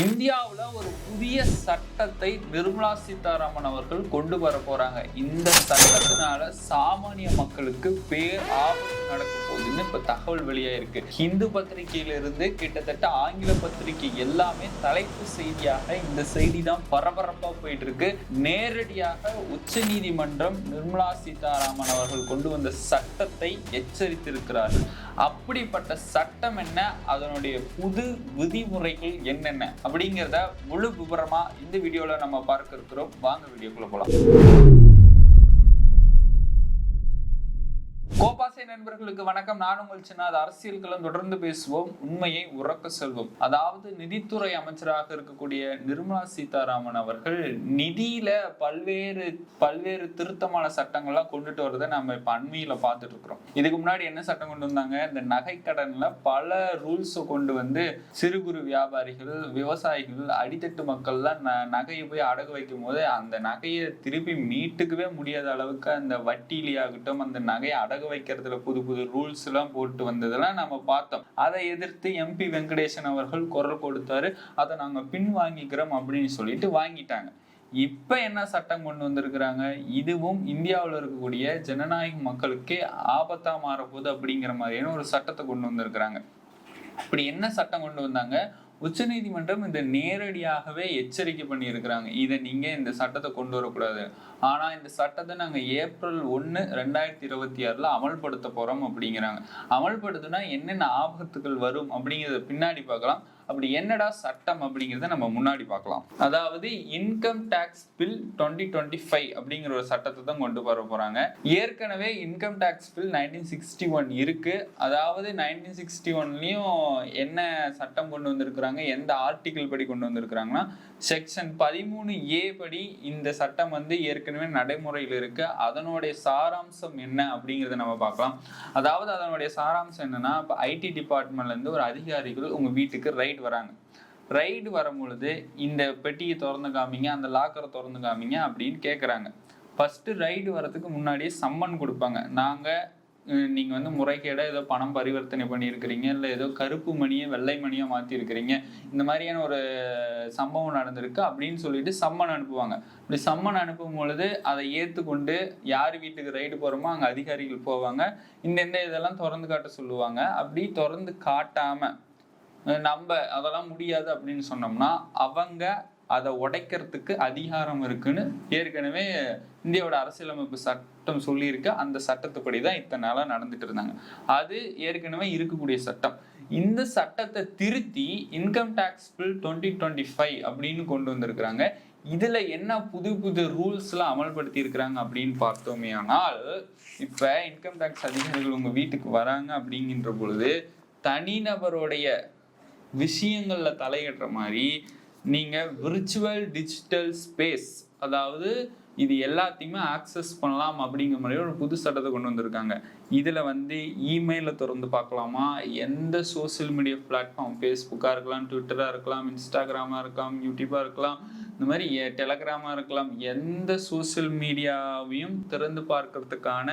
இந்தியாவில் ஒரு புதிய சட்டத்தை நிர்மலா சீதாராமன் அவர்கள் கொண்டு வர போறாங்க. இந்த சட்டத்தினால சாமானிய மக்களுக்கு பேர் ஆபத்து நடக்க போகுதுன்னு இப்ப தகவல் வெளியாயிருக்கு. ஹிந்து பத்திரிகையிலிருந்து கிட்டத்தட்ட ஆங்கில பத்திரிகை எல்லாமே தலைப்பு செய்தியாக இந்த செய்தி தான் பரபரப்பா போயிட்டு இருக்கு நேரடியாக உச்ச நீதிமன்றம் நிர்மலா சீதாராமன் அவர்கள் கொண்டு வந்த சட்டத்தை எச்சரித்திருக்கிறார்கள். அப்படிப்பட்ட சட்டம் என்ன? அதனுடைய புது விதிமுறைகள் என்னென்ன? அப்படிங்கிறத முழு விவரமா இந்த வீடியோல நம்ம பார்க்க இருக்கிறோம். வாங்க வீடியோக்குள்ள போலாம். கோபாசை நண்பர்களுக்கு வணக்கம். நான் உங்கள் சின்ன அரசியல்களும் தொடர்ந்து பேசுவோம். உண்மையை உறக்க செல்வோம். அதாவது நிதித்துறை அமைச்சராக இருக்கக்கூடிய நிர்மலா சீதாராமன் அவர்கள் நிதியில பல்வேறு பல்வேறு திருத்தமான சட்டங்கள்லாம் கொண்டுட்டு வரதை நம்ம இப்ப அண்மையில பார்த்துட்டு இருக்கிறோம். இதுக்கு முன்னாடி என்ன சட்டம் கொண்டு வந்தாங்க? இந்த நகை கடன்ல பல ரூல்ஸ் கொண்டு வந்து சிறு குறு வியாபாரிகள் விவசாயிகள் அடித்தட்டு மக்கள்லாம் ந- நகையை போய் அடகு வைக்கும் போது அந்த நகையை திருப்பி மீட்டுக்கவே முடியாத அளவுக்கு அந்த வட்டியிலேயாகட்டும் அந்த நகையை அடகு வைக்கிறது வைக்கிறதுல புது புது ரூல்ஸ் எல்லாம் போட்டு வந்ததெல்லாம் நம்ம பார்த்தோம். அதை எதிர்த்து எம்பி வெங்கடேசன் அவர்கள் குரல் கொடுத்தாரு. அதை நாங்க பின் வாங்கிக்கிறோம் அப்படின்னு சொல்லிட்டு வாங்கிட்டாங்க. இப்ப என்ன சட்டம் கொண்டு வந்திருக்கிறாங்க? இதுவும் இந்தியாவில் இருக்கக்கூடிய ஜனநாயக மக்களுக்கே ஆபத்தா மாறப்போகுது அப்படிங்கிற மாதிரியான ஒரு சட்டத்தை கொண்டு வந்திருக்கிறாங்க. அப்படி என்ன சட்டம் கொண்டு வந்தாங்க? உச்சநீதிமன்றம் இந்த நேரடியாகவே எச்சரிக்கை பண்ணியிருக்கிறாங்க. இதை நீங்கள் இந்த சட்டத்தை கொண்டு வரக்கூடாது. ஆனால் இந்த சட்டத்தை நாங்கள் ஏப்ரல் ஒன்று ரெண்டாயிரத்தி இருபத்தி ஆறில் அமல்படுத்த போகிறோம் அப்படிங்கிறாங்க. அமல்படுத்தினா என்னென்ன ஆபத்துகள் வரும் அப்படிங்கிறத பின்னாடி பார்க்கலாம். அப்படி என்னடா சட்டம் அப்படிங்கிறத நம்ம முன்னாடி பார்க்கலாம். அதாவது income tax bill twenty twenty five அப்படிங்கிற ஒரு சட்டத்தை தான் கொண்டு வர போறாங்க. ஏற்கனவே income tax bill nineteen sixty one இருக்கு. அதாவது நைன்டீன் சிக்ஸ்டி ஒன்லயும் என்ன சட்டம் கொண்டு வந்திருக்கிறாங்க? எந்த ஆர்டிகிள் படி கொண்டு வந்திருக்கிறாங்கன்னா செக்ஷன் பதிமூணு ஏ படி இந்த சட்டம் வந்து ஏற்கனவே நடைமுறையில் இருக்கு. அதனுடைய சாராம்சம் என்ன அப்படிங்கிறத நம்ம பார்க்கலாம். அதாவது அதனுடைய சாராம்சம் என்னன்னா இப்போ ஐடி டிபார்ட்மெண்ட்ல இருந்து ஒரு அதிகாரிகள் உங்க வீட்டுக்கு ரைட் வராங்க. ரைடு வரும்பொழுது இந்த பெட்டியை திறந்து காமிங்க அந்த லாக்கரை திறந்து காமிங்க அப்படின்னு கேட்குறாங்க ஃபஸ்ட்டு ரைடு வரதுக்கு முன்னாடியே சம்மன் கொடுப்பாங்க. நாங்கள் நீங்கள் வந்து முறைகேடாக ஏதோ பணம் பரிவர்த்தனை பண்ணியிருக்கிறீங்க இல்லை ஏதோ கருப்பு மணியை வெள்ளை மணியை மாற்றிருக்கிறீங்க இந்த மாதிரியான ஒரு சம்பவம் நடந்திருக்கு அப்படின்னு சொல்லிட்டு சம்மன் அனுப்புவாங்க. இப்படி சம்மன் அனுப்பும் பொழுது அதை ஏற்றுக்கொண்டு யார் வீட்டுக்கு ரைடு போகிறோமோ அங்கே அதிகாரிகள் போவாங்க. இந்த இந்த இதெல்லாம் திறந்து காட்ட சொல்லுவாங்க. அப்படி திறந்து காட்டாமல் நம்ம அதெல்லாம் முடியாது அப்படின்னு சொன்னோம்னா அவங்க அதை உடைக்கிறதுக்கு அதிகாரம் இருக்குன்னு ஏற்கனவே இந்தியாவோட அரசியலமைப்பு சட்டம் சொல்லியிருக்கு. அந்த சட்டத்துப்படி தான் இத்தனை நாளாக நடந்துட்டு இருந்தாங்க. அது ஏற்கனவே இருக்கக்கூடிய சட்டம். இந்த சட்டத்தை திருத்தி income tax bill twenty twenty five அப்படின்னு கொண்டு வந்திருக்கிறாங்க. இதுல என்ன புது புது ரூல்ஸ்லாம் அமல்படுத்தி இருக்கிறாங்க அப்படின்னு பார்த்தோமே ஆனால் இப்ப இன்கம் டேக்ஸ் அதிகாரிகள் உங்க வீட்டுக்கு வராங்க அப்படிங்கின்ற பொழுது தனிநபருடைய விஷயங்களில் தலையிடுற மாதிரி நீங்கள் விர்ச்சுவல் டிஜிட்டல் ஸ்பேஸ் அதாவது இது எல்லாத்தையுமே ஆக்சஸ் பண்ணலாம் அப்படிங்கிற மாதிரி ஒரு புது சட்டத்தை கொண்டு வந்திருக்காங்க. இதில் வந்து இமெயிலில் திறந்து பார்க்கலாமா? எந்த சோஷியல் மீடியா பிளாட்ஃபார்ம் ஃபேஸ்புக்காக இருக்கலாம் ட்விட்டராக இருக்கலாம் இன்ஸ்டாகிராமாக இருக்கலாம் யூடியூபாக இருக்கலாம் இந்த மாதிரி டெலகிராமாக இருக்கலாம். எந்த சோஷியல் மீடியாவையும் திறந்து பார்க்கறதுக்கான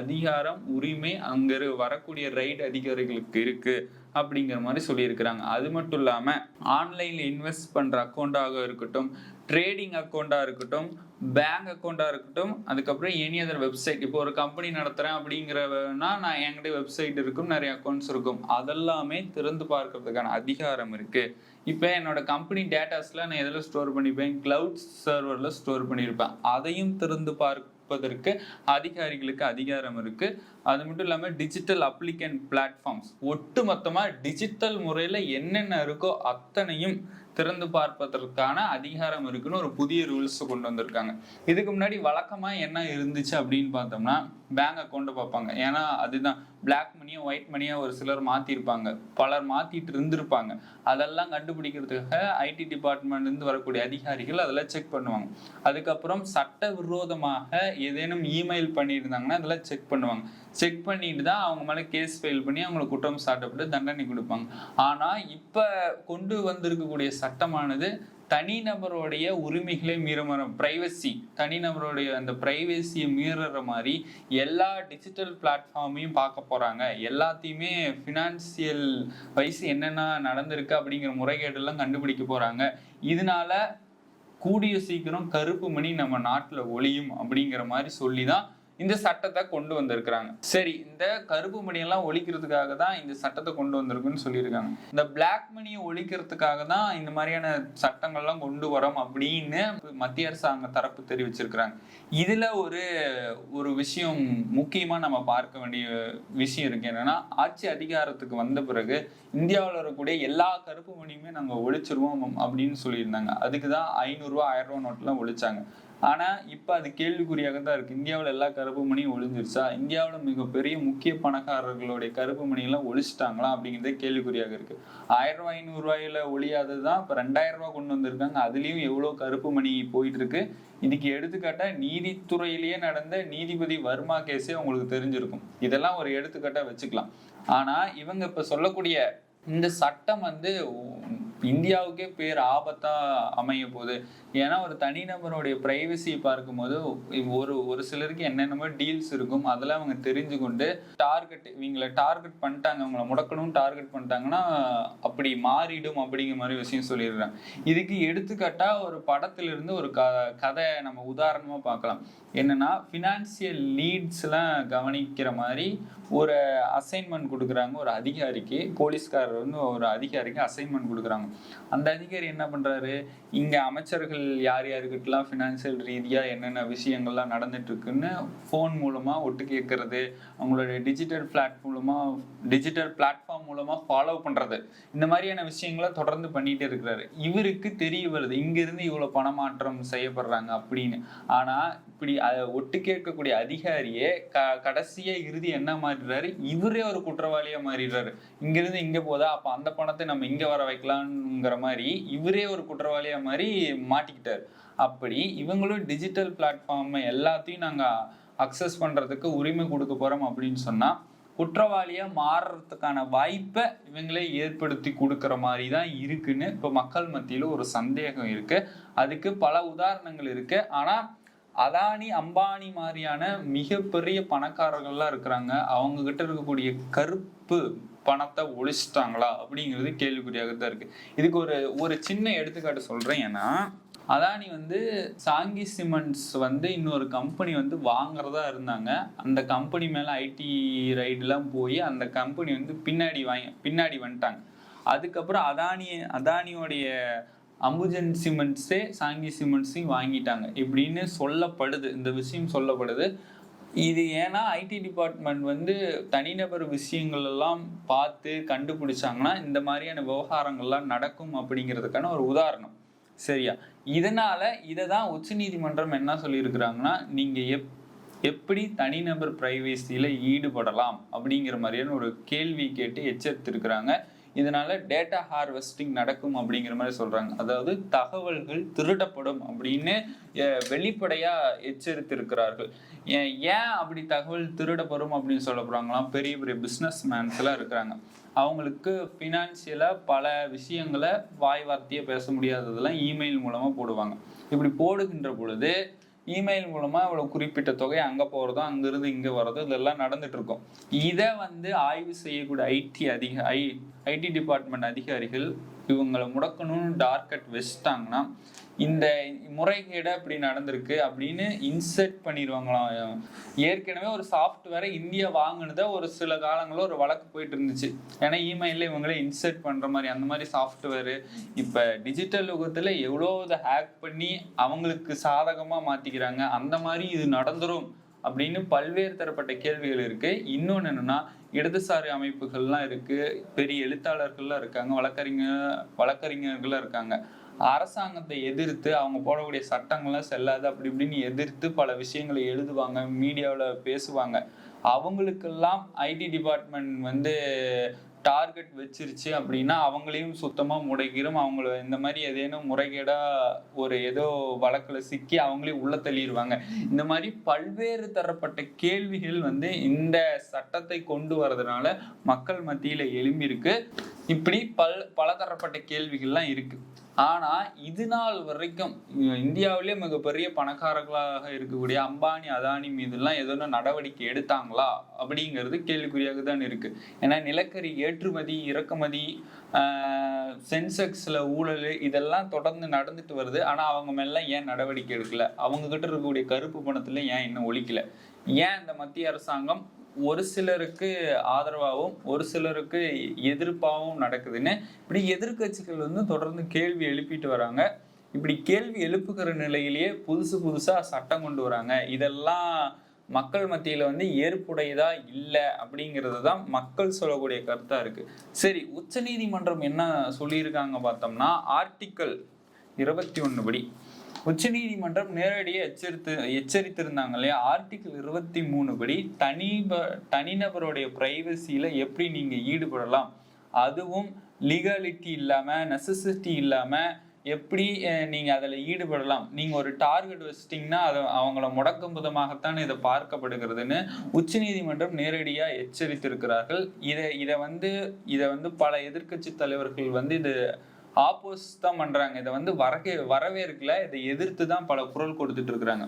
அதிகாரம் உரிமை அங்கே வரக்கூடிய ரைட் அதிகாரிகளுக்கு இருக்குது அப்படிங்கிற மாதிரி சொல்லியிருக்கிறாங்க. அது மட்டும் இல்லாமல் ஆன்லைனில் இன்வெஸ்ட் பண்ணுற அக்கௌண்ட்டாக இருக்கட்டும் ட்ரேடிங் அக்கௌண்ட்டாக இருக்கட்டும் பேங்க் அக்கௌண்ட்டாக இருக்கட்டும் அதுக்கப்புறம் எனி அதர் வெப்சைட் இப்போ ஒரு கம்பெனி நடத்துகிறேன் அப்படிங்கிறனா நான் என்கிட்ட வெப்சைட் இருக்கும் நிறைய அக்கௌண்ட்ஸ் இருக்கும். அதெல்லாமே திறந்து பார்க்கறதுக்கான அதிகாரம் இருக்குது இப்போ என்னோட கம்பெனி டேட்டாஸ்லாம் நான் எதில் ஸ்டோர் பண்ணிப்பேன்? கிளவுட் சர்வரில் ஸ்டோர் பண்ணியிருப்பேன். அதையும் திறந்து பார்க்க பார்ப்பதற்கு அதிகாரிகளுக்கு அதிகாரம் இருக்கு. அது மட்டும் இல்லாமல் டிஜிட்டல் அப்ளிகன் பிளாட்ஃபார்ம்ஸ் ஒட்டு மொத்தமாக டிஜிட்டல் முறையில் என்னென்ன இருக்கோ அத்தனையும் திறந்து பார்ப்பதற்கான அதிகாரம் இருக்குன்னு ஒரு புதிய ரூல்ஸ் கொண்டு வந்திருக்காங்க. இதுக்கு முன்னாடி வழக்கமாக என்ன இருந்துச்சு அப்படின்னு பார்த்தோம்னா பேங்க் அக்கௌண்ட்டை பார்ப்பாங்க. ஏன்னா அதுதான். பிளாக் மணியோ ஒயிட் மணியா ஒரு சிலர் மாற்றிருப்பாங்க பலர் மாற்றிட்டு இருந்திருப்பாங்க. அதெல்லாம் கண்டுபிடிக்கிறதுக்காக ஐடி டிபார்ட்மெண்ட்லேருந்து வரக்கூடிய அதிகாரிகள் அதெல்லாம் செக் பண்ணுவாங்க. அதுக்கப்புறம் சட்ட விரோதமாக ஏதேனும் இமெயில் பண்ணியிருந்தாங்கன்னா அதெல்லாம் செக் பண்ணுவாங்க. செக் பண்ணிட்டு தான் அவங்க மேலே கேஸ் ஃபைல் பண்ணி அவங்களை குற்றம் சாட்டப்பட்டு தண்டனை கொடுப்பாங்க. ஆனால் இப்போ கொண்டு வந்திருக்கக்கூடிய சட்டமானது தனிநபருடைய உரிமைகளை மீற ப்ரைவசி தனிநபருடைய அந்த ப்ரைவசியை மீறுற மாதிரி எல்லா டிஜிட்டல் பிளாட்ஃபார்மையும் பார்க்க போகிறாங்க எல்லாத்தையுமே ஃபினான்சியல் வயசு என்னென்ன நடந்திருக்கு அப்படிங்கிற முறைகேடெல்லாம் கண்டுபிடிக்க போகிறாங்க இதனால கூடிய சீக்கிரம் கருப்பு மணி நம்ம நாட்டில் ஒளியும் அப்படிங்கிற மாதிரி சொல்லி தான் இந்த சட்டத்தை கொண்டு வந்திருக்கிறாங்க. சரி இந்த கருப்பு மணியெல்லாம் ஒழிக்கிறதுக்காக தான் இந்த சட்டத்தை கொண்டு வந்திருக்குன்னு சொல்லியிருக்காங்க. இந்த பிளாக் மணியை ஒழிக்கிறதுக்காக தான் இந்த மாதிரியான சட்டங்கள்லாம் கொண்டு வரோம் அப்படின்னு மத்திய அரசாங்க தரப்பு தெரிவிச்சிருக்கிறாங்க. இதுல ஒரு ஒரு விஷயம் முக்கியமா நம்ம பார்க்க வேண்டிய விஷயம் இருக்கு. என்னன்னா ஆட்சி அதிகாரத்துக்கு வந்த பிறகு இந்தியாவில் இருக்கக்கூடிய எல்லா கருப்பு மணியுமே நாங்கள் ஒழிச்சிருவோம் அப்படின்னு சொல்லியிருந்தாங்க. அதுக்கு தான் ஐநூறுரூவா ஆயிரம் ரூபா நோட்டெலாம் ஒழிச்சாங்க. ஆனால் இப்போ அது கேள்விக்குறியாக தான் இருக்குது இந்தியாவில் எல்லா கருப்பு மணியும் ஒழிஞ்சிருச்சா இந்தியாவில் மிகப்பெரிய முக்கிய பணக்காரர்களுடைய கருப்பு மணியெல்லாம் ஒழிச்சிட்டாங்களா அப்படிங்கிறதே கேள்விக்குறியாக இருக்குது ஆயிரம் ரூபாய் ஐநூறுரூவாயில் ஒழியாதது தான் இப்போ ரெண்டாயிரம் ரூபா கொண்டு வந்திருக்காங்க. அதுலேயும் எவ்வளோ கருப்பு மணி போயிட்டு இருக்கு இதுக்கு எடுத்துக்காட்டாக நீதித்துறையிலேயே நடந்த நீதிபதி வர்மா கேஸே உங்களுக்கு தெரிஞ்சிருக்கும். இதெல்லாம் ஒரு எடுத்துக்காட்டாக வச்சுக்கலாம். ஆனால் இவங்க இப்போ சொல்லக்கூடிய இந்த சட்டம் வந்து இந்தியாவுக்கே பேர் ஆபத்தா அமைய போகுது. ஏன்னா ஒரு தனிநபருடைய பிரைவசியை பார்க்கும்போது ஒரு ஒரு சிலருக்கு என்னென்னமோ டீல்ஸ் இருக்கும். அதெல்லாம் அவங்க தெரிஞ்சு கொண்டு டார்கெட் இவங்களை டார்கெட் பண்ணிட்டாங்க அவங்கள முடக்கணும் டார்கெட் பண்ணிட்டாங்கன்னா அப்படி மாறிடும் அப்படிங்கிற மாதிரி விஷயம் சொல்லிடுறாங்க. இதுக்கு எடுத்துக்காட்டாக ஒரு படத்திலிருந்து ஒரு க கதை நம்ம உதாரணமாக பார்க்கலாம். என்னன்னா ஃபினான்சியல் லீட்ஸ்லாம் கவனிக்கிற மாதிரி ஒரு அசைன்மெண்ட் கொடுக்குறாங்க ஒரு அதிகாரிக்கு. போலீஸ்காரர் வந்து ஒரு அதிகாரிக்கு அசைன்மெண்ட் கொடுக்குறாங்க. அந்த அதிகாரி என்ன பண்ணுறாரு இங்கே அமைச்சர்கள் யார் யாருக்கிட்டலாம் ஃபினான்ஷியல் ரீதியாக என்னென்ன விஷயங்கள்லாம் நடந்துட்டுருக்குன்னு ஃபோன் மூலமாக ஒட்டு கேட்குறது அவங்களுடைய டிஜிட்டல் பிளாட் மூலமாக டிஜிட்டல் பிளாட்ஃபார்ம் மூலமாக ஃபாலோ பண்றது. இந்த மாதிரியான விஷயங்களை தொடர்ந்து பண்ணிகிட்டே இருக்கிறாரு. இவருக்கு தெரிய வருது இங்கேருந்து இவ்வளோ பணமாற்றம் செய்யப்படுறாங்க அப்படின்னு. ஆனா இப்படி ஒட்டு கேட்கக்கூடிய அதிகாரியே க கடைசியாக இறுதி என்ன மாறிடுறாரு? இவரே ஒரு குற்றவாளியாக மாறிடுறாரு. இங்கேருந்து இங்கே போதா அப்போ அந்த பணத்தை நம்ம இங்கே வர வைக்கலாம்ங்கிற மாதிரி இவரே ஒரு குற்றவாளியாக மாதிரி மாட்டிக்கிட்டாரு. அப்படி இவங்களும் டிஜிட்டல் பிளாட்ஃபார்ம் எல்லாத்தையும் நாங்க அக்சஸ் பண்றதுக்கு உரிமை கொடுக்க போறோம் அப்படின்னு சொன்னா குற்றவாளியா மாறுறதுக்கான வாய்ப்பை இவங்களே ஏற்படுத்தி கொடுக்குற மாதிரி தான் இருக்குன்னு இப்போ மக்கள் மத்தியில ஒரு சந்தேகம் இருக்கு. அதுக்கு பல உதாரணங்கள் இருக்கு. ஆனா அதானி அம்பானி மாதிரியான மிகப்பெரிய பணக்காரர்கள்லாம் இருக்கிறாங்க. அவங்க கிட்ட இருக்கக்கூடிய கருப்பு பணத்தை ஒழிச்சிட்டாங்களா அப்படிங்கிறது கேள்விக்குறியாக தான் இருக்கு. இதுக்கு ஒரு ஒரு சின்ன எடுத்துக்காட்டு சொல்றேன். ஏன்னா அதானி வந்து சாங்கி சிமெண்ட்ஸ் வந்து இன்னொரு கம்பெனி வந்து வாங்குறதா இருந்தாங்க. அந்த கம்பெனி மேலே ஐடி ரைடுலாம் போய் அந்த கம்பெனி வந்து பின்னாடி வாங்கி பின்னாடி வந்துட்டாங்க. அதுக்கப்புறம் அதானி அதானியோடைய அம்புஜன் சிமெண்ட்ஸே சாங்கி சிமெண்ட்ஸையும் வாங்கிட்டாங்க. இப்படின்னு சொல்லப்படுது இந்த விஷயம் சொல்லப்படுது. இது ஏன்னா ஐடி டிபார்ட்மெண்ட் வந்து தனிநபர் விஷயங்கள் எல்லாம் பார்த்து கண்டுபிடிச்சாங்கன்னா இந்த மாதிரியான விவகாரங்கள்லாம் நடக்கும் அப்படிங்கிறதுக்கான ஒரு உதாரணம். சரியா? இதனால இதை தான் உச்ச நீதிமன்றம் என்ன சொல்லியிருக்கிறாங்கன்னா நீங்க எப் எப்படி தனிநபர் ப்ரைவேசியில் ஈடுபடலாம் அப்படிங்கிற மாதிரியான ஒரு கேள்வி கேட்டு எச்சரித்திருக்கிறாங்க. இதனால டேட்டா ஹார்வெஸ்டிங் நடக்கும் அப்படிங்கிற மாதிரி சொல்றாங்க. அதாவது தகவல்கள் திருடப்படும் அப்படின்னு வெளிப்படையா எச்சரித்திருக்கிறார்கள். ஏன் அப்படி தகவல் திருடப்படும் அப்படின்னு சொல்ல போறாங்களாம்? பெரிய பெரிய பிஸ்னஸ் மேன்ஸ் எல்லாம் இருக்கிறாங்க. அவங்களுக்கு ஃபினான்சியலாக பல விஷயங்களை வாய் வார்த்தையை பேச முடியாததெல்லாம் இமெயில் மூலமாக போடுவாங்க. இப்படி போடுகின்ற பொழுது இமெயில் மூலமாக இவ்வளோ குறிப்பிட்ட தொகை அங்கே போகிறதோ அங்கேருந்து இங்கே வர்றதோ இதெல்லாம் நடந்துகிட்ருக்கோம் இதை வந்து ஆய்வு செய்யக்கூடிய ஐடி அதிக ஐ ஐடி டிபார்ட்மெண்ட் அதிகாரிகள் இவங்களை முடக்கணும்னு டார்கெட் வச்சுட்டாங்கன்னா இந்த முறைகேடு அப்படி நடந்திருக்கு அப்படின்னு இன்செர்ட் பண்ணிடுவாங்களாம் ஏற்கனவே ஒரு சாஃப்ட்வேரை இந்தியா வாங்கினத ஒரு சில காலங்களில் ஒரு வழக்கு போயிட்டு இருந்துச்சு. ஏன்னா இமெயிலில் இவங்களே இன்செர்ட் பண்ணுற மாதிரி அந்த மாதிரி சாஃப்ட்வேரு இப்போ டிஜிட்டல் யுகத்தில் எவ்வளோ இதை ஹேக் பண்ணி அவங்களுக்கு சாதகமாக மாற்றிக்கிறாங்க அந்த மாதிரி இது நடந்துரும் அப்படின்னு பல்வேறு தரப்பட்ட கேள்விகள் இருக்கு. இன்னொன்று என்னன்னா இடதுசாரி அமைப்புகள்லாம் இருக்கு. பெரிய எழுத்தாளர்கள்லாம் இருக்காங்க வழக்கறிஞர் வழக்கறிஞர்கள்லாம் இருக்காங்க. அரசாங்கத்தை எதிர்த்து அவங்க போடக்கூடிய சட்டங்கள்லாம் செல்லாது அப்படி இப்படின்னு எதிர்த்து பல விஷயங்களை எழுதுவாங்க மீடியாவில் பேசுவாங்க. அவங்களுக்கெல்லாம் ஐடி டிபார்ட்மெண்ட் வந்து டார்கெட் வச்சிருச்சு அப்படின்னா அவங்களையும் சுத்தமாக முடக்கிடும் அவங்கள இந்த மாதிரி ஏதேனும் முறைகேடாக ஒரு ஏதோ வழக்கில் சிக்கி அவங்களே உள்ள தள்ளிடுவாங்க இந்த மாதிரி பல்வேறு தரப்பட்ட கேள்விகள் வந்து இந்த சட்டத்தை கொண்டு வரதுனால மக்கள் மத்தியில் எழும்பியிருக்கு. இப்படி பல் பலதரப்பட்ட கேள்விகள்லாம் இருக்கு. ஆனா இது நாள் வரைக்கும் இந்தியாவிலேயே இந்தியாவிலே மிகப்பெரிய பணக்காரர்களாக இருக்கக்கூடிய அம்பானி அதானி மீதெல்லாம் எதோ நடவடிக்கை எடுத்தாங்களா? அப்படிங்கிறது கேள்விக்குறியாக தான் இருக்கு. ஏன்னா நிலக்கரி ஏற்றுமதி இறக்குமதி சென்செக்ஸ்ல ஊழல் இதெல்லாம் தொடர்ந்து நடந்துட்டு வருது. ஆனா அவங்க மேல ஏன் நடவடிக்கை எடுக்கல? அவங்க கிட்ட இருக்கக்கூடிய கருப்பு பணத்துல ஏன் இன்னும் ஒழிக்கல? ஏன் இந்த மத்திய அரசாங்கம் ஒரு சிலருக்கு ஆதரவாகவும் ஒரு சிலருக்கு எதிர்ப்பாகவும் நடக்குதுன்னு இப்படி எதிர்க்கட்சிகள் வந்து தொடர்ந்து கேள்வி எழுப்பிட்டு வராங்க. இப்படி கேள்வி எழுப்புகிற நிலையிலேயே புதுசு புதுசாக சட்டம் கொண்டு வராங்க. இதெல்லாம் மக்கள் மத்தியில் வந்து ஏற்புடையதா இல்லை அப்படிங்கிறது தான் மக்கள் சொல்லக்கூடிய கருத்தாக இருக்குது சரி உச்சநீதிமன்றம் என்ன சொல்லியிருக்காங்க பார்த்தோம்னா ஆர்டிக்கல் இருபத்தி ஒன்று படி. உச்சநீதிமன்றம் நேரடியாக எச்சரித்து எச்சரித்திருந்தாங்க இல்லையா? ஆர்டிகிள் இருபத்தி மூணு படி தனி தனிநபருடைய பிரைவசியில எப்படி நீங்க ஈடுபடலாம்? அதுவும் லீகாலிட்டி இல்லாம நெசசிட்டி இல்லாம எப்படி நீங்கள் நீங்க ஈடுபடலாம்? நீங்க ஒரு டார்கெட் வச்சிட்டிங்கன்னா அதை அவங்கள முடக்கும் விதமாகத்தான் இதை பார்க்கப்படுகிறதுன்னு உச்சநீதிமன்றம் நேரடியாக எச்சரித்திருக்கிறார்கள். இதை இதை வந்து இதை வந்து பல எதிர்க்கட்சி தலைவர்கள் வந்து இது ஆப்போஸ் தான் பண்றாங்க இதை வந்து வரவே வரவேற்கல இதை எதிர்த்து தான் பல குரல் கொடுத்துட்டு இருக்கிறாங்க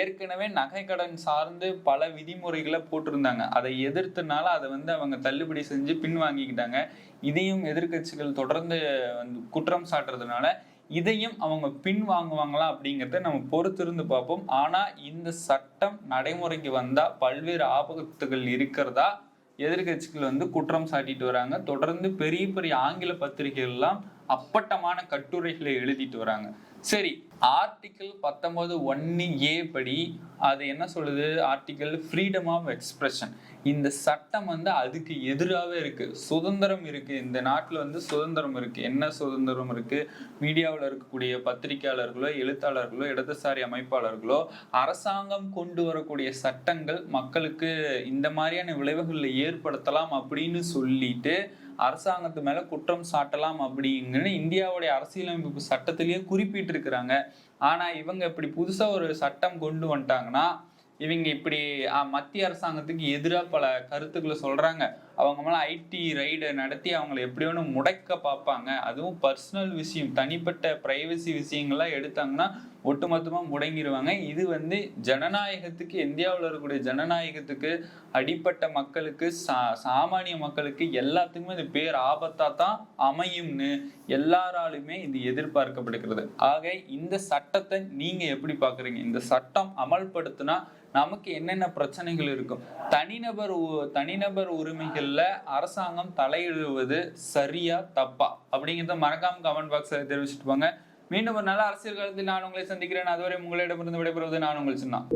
ஏற்கனவே நகை கடன் சார்ந்து பல விதிமுறைகளை போட்டிருந்தாங்க. அதை எதிர்த்தனால அதை வந்து அவங்க தள்ளுபடி செஞ்சு பின்வாங்கிக்கிட்டாங்க. இதையும் எதிர்க்கட்சிகள் தொடர்ந்து வந்து குற்றம் சாட்டுறதுனால இதையும் அவங்க பின் வாங்குவாங்களா அப்படிங்கிறத நம்ம பொறுத்திருந்து பார்ப்போம். ஆனா இந்த சட்டம் நடைமுறைக்கு வந்தா பல்வேறு ஆபத்துகள் இருக்கிறதா? எதிர்க்கட்சிகள் வந்து குற்றம் சாட்டிட்டு வராங்க. தொடர்ந்து பெரிய பெரிய ஆங்கில பத்திரிகைகள்லாம் அப்பட்டமான கட்டுரைகளை எழுதிட்டு வராங்க. சரி ஆர்டிக்கிள் பத்தொன்பது ஒன்னு ஏ படி அது என்ன சொல்லுது? ஆர்டிக்கிள் ஃப்ரீடம் ஆஃப் எக்ஸ்பிரஷன் இந்த சட்டம் வந்து அதுக்கு எதிராகவே இருக்கு. சுதந்திரம் இருக்கு. இந்த நாட்டில் வந்து சுதந்திரம் இருக்கு. என்ன சுதந்திரம் இருக்கு? மீடியாவில் இருக்கக்கூடிய பத்திரிகையாளர்களோ எழுத்தாளர்களோ இடதுசாரி அமைப்பாளர்களோ அரசாங்கம் கொண்டு வரக்கூடிய சட்டங்கள் மக்களுக்கு இந்த மாதிரியான விளைவுகளை ஏற்படுத்தலாம் அப்படின்னு சொல்லிட்டு அரசாங்கத்து மேல குற்றம் சாட்டலாம் அப்படிங்கன்னு இந்தியாவுடைய அரசியலமைப்பு சட்டத்திலேயே குறிப்பிட்டிருக்கிறாங்க. ஆனா இவங்க இப்படி புதுசா ஒரு சட்டம் கொண்டு வந்துட்டாங்கன்னா இவங்க இப்படி மத்திய அரசாங்கத்துக்கு எதிராக பல கருத்துக்களை சொல்றாங்க. அவங்க மேலே ஐடி ரைடை நடத்தி அவங்கள எப்படி ஒன்று முடக்க பார்ப்பாங்க. அதுவும் பர்சனல் விஷயம் தனிப்பட்ட ப்ரைவசி விஷயங்கள்லாம் எடுத்தாங்கன்னா ஒட்டுமொத்தமாக முடங்கிடுவாங்க இது வந்து ஜனநாயகத்துக்கு இந்தியாவில் இருக்கக்கூடிய ஜனநாயகத்துக்கு அடிப்பட்ட மக்களுக்கு சா சாமானிய மக்களுக்கு எல்லாத்துக்குமே இது பேர் ஆபத்தாக தான் அமையும்னு எல்லாராலுமே இது எதிர்பார்க்கப்படுகிறது. ஆக இந்த சட்டத்தை நீங்கள் எப்படி பார்க்குறீங்க இந்த சட்டம் அமல்படுத்தினா நமக்கு என்னென்ன பிரச்சனைகள் இருக்கும்? தனிநபர் உ- தனிநபர் உரிமைகள்ல அரசாங்கம் தலையிடுவது சரியா தப்பா? அப்படிங்கிறத மறக்காம கமெண்ட் பாக்ஸ் தெரிவிச்சுட்டு போங்க. மீண்டும் ஒரு நல்ல அரசியல் காலத்தில் நான் உங்களை சந்திக்கிறேன். அதுவரை உங்களிடமிருந்து விடைபெறுவது நான் உங்கள் சொன்னான்